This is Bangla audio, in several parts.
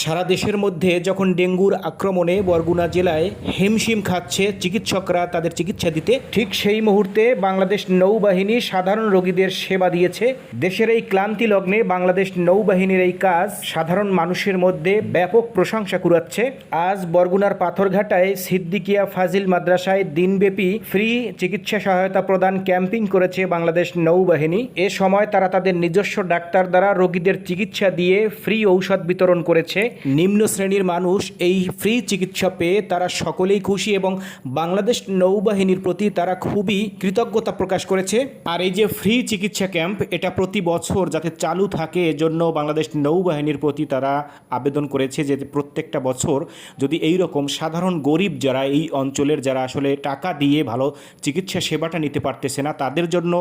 সারা দেশের মধ্যে যখন ডেঙ্গুর আক্রমণে বরগুনা জেলায় হিমশিম খাচ্ছে চিকিৎসকরা তাদের চিকিৎসা দিতে, ঠিক সেই মুহূর্তে বাংলাদেশ নৌবাহিনী সাধারণ রোগীদের সেবা দিয়েছে। দেশের এই ক্লান্তি লগ্নে বাংলাদেশ নৌবাহিনীর এই কাজ সাধারণ মানুষের মধ্যে ব্যাপক প্রশংসা কুড়াচ্ছে। আজ বরগুনার পাথরঘাটায় সিদ্দিকিয়া ফাজিল মাদ্রাসায় দিনব্যাপী ফ্রি চিকিৎসা সহায়তা প্রদান ক্যাম্পিং করেছে বাংলাদেশ নৌবাহিনী। এ সময় তারা তাদের নিজস্ব ডাক্তার দ্বারা রোগীদের চিকিৎসা দিয়ে ফ্রি ঔষধ বিতরণ করেছে। নিম্ন শ্রেণির মানুষ এই ফ্রি চিকিৎসা পেয়ে তারা সকলেই খুশি এবং বাংলাদেশ নৌবাহিনীর প্রতি তারা খুবই কৃতজ্ঞতা প্রকাশ করেছে। আর এই যে ফ্রি চিকিৎসা ক্যাম্প, এটা প্রতি বছর যাতে চালু থাকে, এজন্য বাংলাদেশ নৌবাহিনীর প্রতি তারা আবেদন করেছে যে প্রত্যেকটা বছর যদি এই রকম সাধারণ গরিব যারা এই অঞ্চলের, যারা আসলে টাকা দিয়ে ভালো চিকিৎসা সেবাটা নিতে পারতেছে না, তাদের জন্য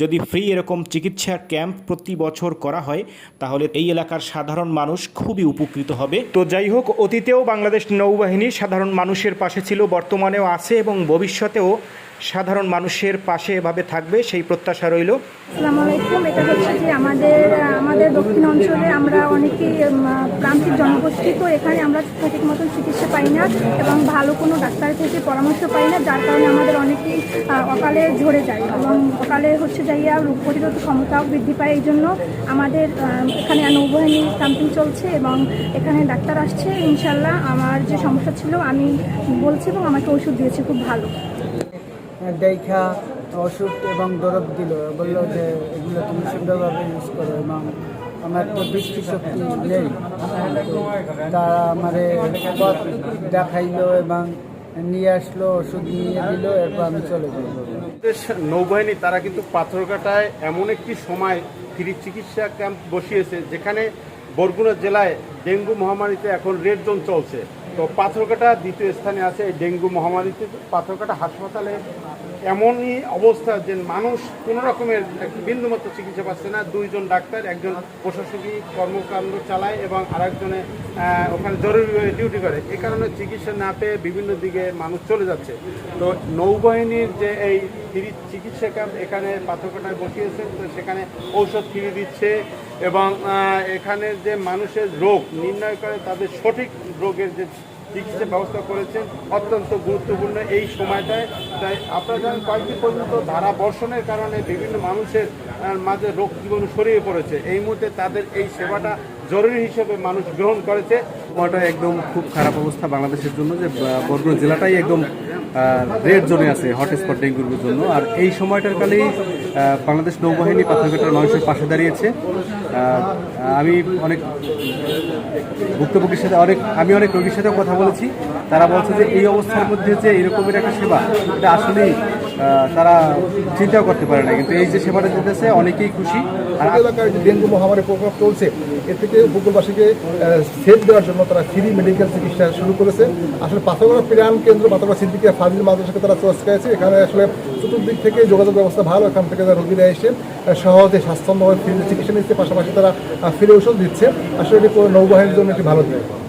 যদি ফ্রি এরকম চিকিৎসা ক্যাম্প প্রতি বছর করা হয়, তাহলে এই এলাকার সাধারণ মানুষ খুবই উপকৃত হবে। তো যাই হোক, অতীতেও বাংলাদেশ নৌবাহিনী সাধারণ মানুষের পাশে ছিল, বর্তমানেও আছে এবং ভবিষ্যতেও সাধারণ মানুষের পাশে এভাবে থাকবে, সেই প্রত্যাশা রইল। এটা হচ্ছে যে আমাদের আমাদের দক্ষিণ অঞ্চলে আমরা অনেকেই প্রান্তিক জনগোষ্ঠী, তো এখানে আমরা সঠিক মতন চিকিৎসা পাই না এবং ভালো কোনো ডাক্তার থেকে পরামর্শ পাই না, যার কারণে আমাদের অনেকেই অকালে ঝরে যায় এবং অকালে হচ্ছে যাইয়া রোগ প্রতিরোধ ক্ষমতাও বৃদ্ধি পায় এই জন্য আমাদের এখানে নৌবাহিনী ক্যাম্পিং চলছে এবং এখানে ডাক্তার আসছে। ইনশাল্লাহ আমার যে সমস্যা ছিল, আমি বলছি এবং আমাকে ওষুধ দিয়েছে, খুব ভালো। দেখা ওষুধ এবং দরব দিল। বলল যে, এগুলো তুমি সুন্দরভাবে ইউজ করো এবং আমার তো দৃষ্টিশক্তি নেই। তারা আমারে পথ দেখাইলো এবং নিয়ে আসলো, ওষুধ নিয়ে দিল, এরপর আমি চলে নৌবাহিনী, তারা কিন্তু পাথরঘাটায় এমন একটি সময় ফ্রি চিকিৎসা ক্যাম্প বসিয়েছে, যেখানে বরগুনা জেলায় ডেঙ্গু মহামারীতে এখন রেড জোন চলছে। তো পাথরঘাটা দ্বিতীয় স্থানে আছে ডেঙ্গু মহামারীতে। পাথরঘাটা হাসপাতালে এমনই অবস্থা যে মানুষ কোনো রকমের বিন্দুমাত্র চিকিৎসা পাচ্ছে না। দুইজন ডাক্তার, একজন প্রশাসনিক কর্মকাণ্ড চালায় এবং আরেকজনে ওখানে জরুরি ডিউটি করে। এ কারণে চিকিৎসা না পেয়ে বিভিন্ন দিকে মানুষ চলে যাচ্ছে। তো নৌবাহিনীর যে এই ফ্রি চিকিৎসা ক্যাম্প এখানে পাথরঘাটায় বসিয়েছে, তো সেখানে ঔষধ ফ্রি দিচ্ছে এবং এখানে যে মানুষের রোগ নির্ণয় করে তাদের সঠিক রোগের যে চিকিৎসা ব্যবস্থা করেছেন। অত্যন্ত গুরুত্বপূর্ণ এই সময়টায়। তাই আপনারা জানেন, কয়েকদিন পর্যন্ত ধারা বর্ষণের কারণে বিভিন্ন মানুষের মাঝে রোগ জীবাণু ছড়িয়ে পড়েছে। এই মুহূর্তে তাদের এই সেবাটা জরুরি হিসেবে মানুষ গ্রহণ করেছে সময়টা একদম খুব খারাপ অবস্থা বাংলাদেশের জন্য যে বরগুনা জেলাটাই একদম রেড জোনে আছে হটস্পট ডেঙ্গুর জন্য। আর এই সময়টার কালেই বাংলাদেশ নৌবাহিনী পাথরঘাটার মানুষের পাশে দাঁড়িয়েছে। আমি অনেক ভুক্তভোগীর সাথে অনেক, আমি অনেক রোগীর সাথেও কথা বলেছি। তারা বলছে যে, এই অবস্থার মধ্যে যে এরকমের একটা সেবা, এটা আসলেই তারা চিন্তাও করতে পারে না কিন্তু এই যে সেবাটা দিতেছে, অনেকেই খুশি। আর এলাকায় যে ডেঙ্গু মহামারী প্রকোপ চলছে, এর থেকে উপকূলবাসীকে সেফ দেওয়ার জন্য তারা ফ্রি মেডিকেল চিকিৎসা শুরু করেছে। আসলে পাথরগড়া প্রাণ কেন্দ্র পাথরগড়া সিদ্দিকিয়া ফাজিল মাদ্রাসাকে তারা চয়েস করেছে। এখানে আসলে চতুর্দিক থেকে যোগাযোগ ব্যবস্থা ভালো। এখান থেকে তারা রোগীরা এসে সহজে স্বাস্থ্যভাবে ফ্রি চিকিৎসা নিচ্ছে। পাশাপাশি তারা ফ্রি ওষুধ দিচ্ছে। আসলে এটি নৌবাহিনীর জন্য একটি ভালো দিক